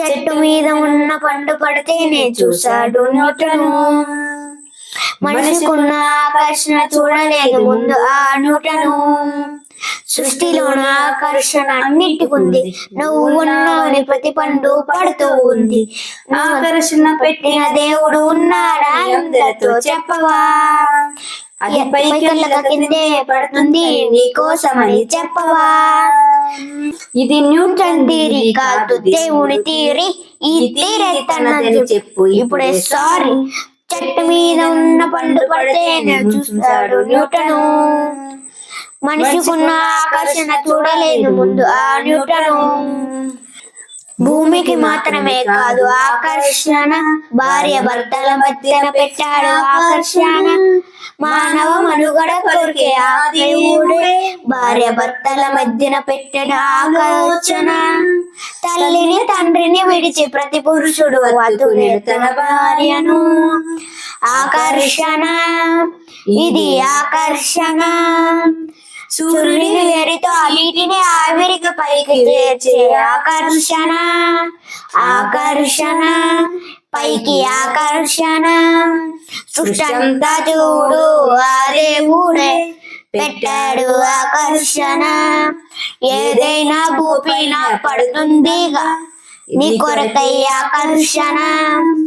చెట్టు మీద ఉన్న పండు పడితేనే చూశాడు న్యూటను మనిషికున్న ఆకర్షణ చూడలేదు ముందు ఆ న్యూటను సృష్టిలోన ఆకర్షణ అన్నిటికుంది నువ్వు ఉన్నావని ప్రతి పండు పడుతూ ఉంది. ఆకర్షణ పెట్టిన దేవుడు ఉన్నాడా అందరితో చెప్పవా? అది పైకల్లక కిందే పడుతుంది నీ కోసమని చెప్పవా? ఇది న్యూటన్ థీరీ కాదు దేవుడి థీరీ ఈ థీరీ తనదని చెప్పు. ఇప్పుడే సారీ. చెట్టు మీద ఉన్న పండు పడితే చూస్తాడు న్యూటను. మనిషికున్న ఆకర్షణ చూడలేదు ముందు. ఆ న్యూటను. భూమికి మాత్రమే కాదు ఆకర్షణ. భార్య భర్తల మధ్యన పెట్టాడు ఆకర్షణ. మానవ మనుగడ కొరికే ఆ దేవుడే భార్య భర్తల మధ్యన పెట్టిన ఆకర్షణ తల్లిని తండ్రిని విడిచి ప్రతి పురుషుడు వధునే తన భార్యను. ఆకర్షణ. ఇది ఆకర్షణ. సూర్యుని వేడితో నీటిని ఆవిరికి పైకి చేర్చే ఆకర్షణ ఆకర్షణ పైకి ఆకర్షణ. సృష్టంతా చూడు ఆ దేవుడే పెట్టాడు ఆకర్షణ. ఏదైనా భూపైన పడుతుందిగా నీ కొరకై ఆకర్షణ.